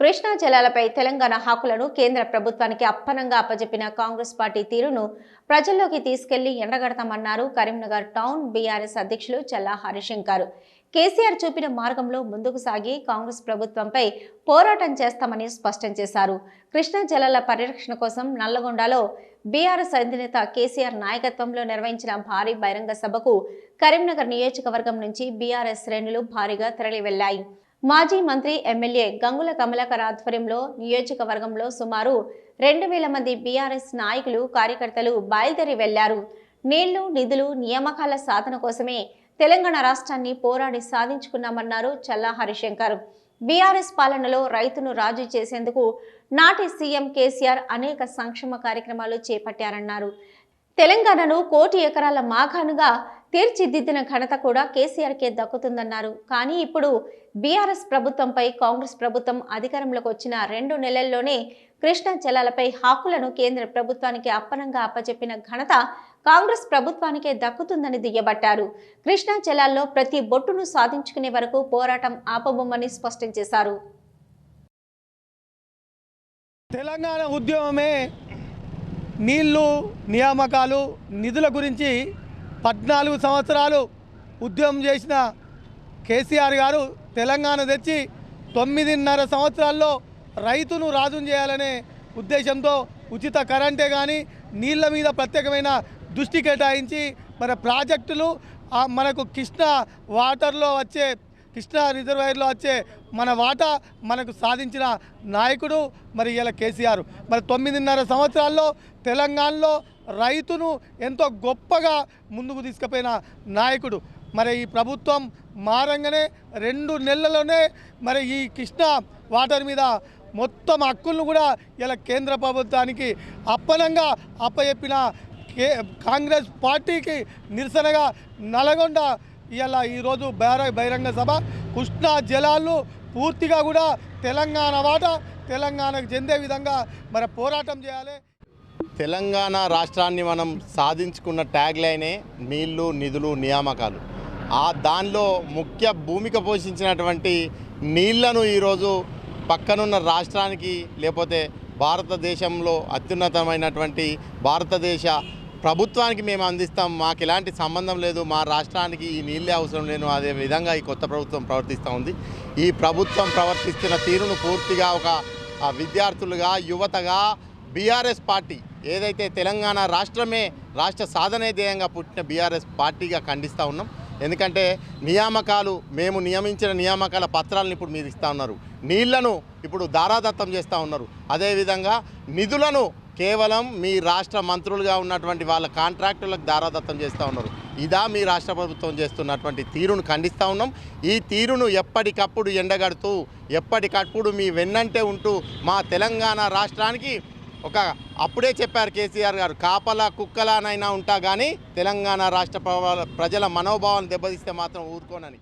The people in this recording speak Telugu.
కృష్ణా జలాలపై తెలంగాణ హక్కులను కేంద్ర ప్రభుత్వానికి అప్పనంగా అప్పజెప్పిన కాంగ్రెస్ పార్టీ తీరును ప్రజల్లోకి తీసుకెళ్ళి ఎండగడతామన్నారు కరీంనగర్ టౌన్ బీఆర్ఎస్ అధ్యక్షులు చల్లా హరిశంకర్. కేసీఆర్ చూపిన మార్గంలో ముందుకు సాగి కాంగ్రెస్ ప్రభుత్వంపై పోరాటం చేస్తామని స్పష్టం చేశారు. కృష్ణా జలాల పరిరక్షణ కోసం నల్లగొండలో బీఆర్ఎస్ అధినేత కేసీఆర్ నాయకత్వంలో నిర్వహించిన భారీ బహిరంగ సభకు కరీంనగర్ నియోజకవర్గం నుంచి బీఆర్ఎస్ శ్రేణులు భారీగా తరలి వెళ్ళాయి మాజీ మంత్రి ఎమ్మెల్యే గంగుల కమలాకర్ ఆధ్వర్యంలో నియోజకవర్గంలో సుమారు రెండు వేల మంది బీఆర్ఎస్ నాయకులు కార్యకర్తలు బయలుదేరి వెళ్ళారు. నీళ్ళు నిధులు నియామకాల సాధన కోసమే తెలంగాణ రాష్ట్రాన్ని పోరాడి సాధించుకున్నామన్నారు చల్లా హరిశంకర్. బీఆర్ఎస్ పాలనలో రైతును రాజు చేసేందుకు నాటి సీఎం కేసీఆర్ అనేక సంక్షేమ కార్యక్రమాలు చేపట్టారన్నారు. తెలంగాణను కోటి ఎకరాల మాఘానుగా తీర్చిదిద్దిన ఘనత కూడా కేసీఆర్కే దక్కుతుందన్నారు. కానీ ఇప్పుడు బీఆర్ఎస్ ప్రభుత్వంపై కాంగ్రెస్ ప్రభుత్వం అధికారంలోకి వచ్చిన రెండు నెలల్లోనే కృష్ణా జలాలపై హక్కులను కేంద్ర ప్రభుత్వానికి అప్పనంగా అప్పచెప్పిన ఘనత కాంగ్రెస్ ప్రభుత్వానికే దక్కుతుందని దుయ్యబట్టారు. కృష్ణా జలాల్లో ప్రతి బొట్టును సాధించుకునే వరకు పోరాటం ఆపబొమ్మని స్పష్టం చేశారు. తెలంగాణ ఉద్యమమే నీళ్ళు నియామకాలు నిధుల గురించి పద్నాలుగు సంవత్సరాలు ఉద్యమం చేసిన కేసీఆర్ గారు తెలంగాణ తెచ్చి తొమ్మిదిన్నర సంవత్సరాల్లో రైతును రాజును చేయాలనే ఉద్దేశంతో ఉచిత కరెంటే కానీ నీళ్ళ మీద ప్రత్యేకమైన దృష్టి కేటాయించి మన ప్రాజెక్టులు మనకు కృష్ణా వాటర్లో వచ్చే కృష్ణా రిజర్వాయర్లో వచ్చే మన వాటా మనకు సాధించిన నాయకుడు మరి ఇలా కేసీఆర్. మరి తొమ్మిదిన్నర సంవత్సరాల్లో తెలంగాణలో రైతును ఎంతో గొప్పగా ముందుకు తీసుకుపోయిన నాయకుడు. మరి ఈ ప్రభుత్వం మారంగానే రెండు నెలల్లోనే మరి ఈ కృష్ణా వాటర్ మీద మొత్తం హక్కులను కూడా ఇలా కేంద్ర ప్రభుత్వానికి అప్పనంగా అప్పచెప్పిన కే కాంగ్రెస్ పార్టీకి నిరసనగా నల్గొండ ఇలా ఈరోజు బహిర బహిరంగ సభ. కృష్ణా జలాలు పూర్తిగా కూడా తెలంగాణ వాట. తెలంగాణకు చెందే విధంగా మరి పోరాటం చేయాలి. తెలంగాణ రాష్ట్రాన్ని మనం సాధించుకున్న ట్యాగ్ లైనే నీళ్ళు నిధులు నియామకాలు. ఆ దానిలో ముఖ్య భూమిక పోషించినటువంటి నీళ్ళను ఈరోజు పక్కనున్న రాష్ట్రానికి లేకపోతే భారతదేశంలో అత్యున్నతమైనటువంటి భారతదేశ ప్రభుత్వానికి మేము అందిస్తాం. మాకు ఎలాంటి సంబంధం లేదు. మా రాష్ట్రానికి ఈ నీళ్ళే అవసరం లేదు అదే విధంగా ఈ కొత్త ప్రభుత్వం ప్రవర్తిస్తూ ఉంది. ఈ ప్రభుత్వం ప్రవర్తిస్తున్న తీరును పూర్తిగా ఒక విద్యార్థులుగా యువతగా బీఆర్ఎస్ పార్టీ ఏదైతే తెలంగాణ రాష్ట్రమే రాష్ట్ర సాధనే ధ్యేయంగా పుట్టిన బీఆర్ఎస్ పార్టీగా ఖండిస్తూ ఉన్నాం. ఎందుకంటే నియామకాలు మేము నియమించిన నియామకాల పత్రాలను ఇప్పుడు మీరు ఇస్తూ ఉన్నారు. నీళ్ళను ఇప్పుడు దారాదత్తం చేస్తూ ఉన్నారు. అదేవిధంగా నిధులను కేవలం మీ రాష్ట్ర మంత్రులుగా ఉన్నటువంటి వాళ్ళ కాంట్రాక్టులకు దారాదత్తం చేస్తూ ఉన్నారు. ఇదా మీ రాష్ట్ర ప్రభుత్వం చేస్తున్నటువంటి తీరును ఖండిస్తూ ఉన్నాం. ఈ తీరును ఎప్పటికప్పుడు ఎండగడుతూ ఎప్పటికప్పుడు మీ వెన్నంటే ఉంటూ మా తెలంగాణ రాష్ట్రానికి ఒక అప్పుడే చెప్పారు కేసీఆర్ గారు కాపలా కుక్కలానైనా ఉంటా కానీ తెలంగాణ రాష్ట్ర ప్రజల మనోభావాన్ని దెబ్బతీస్తే మాత్రం ఊరుకోనని.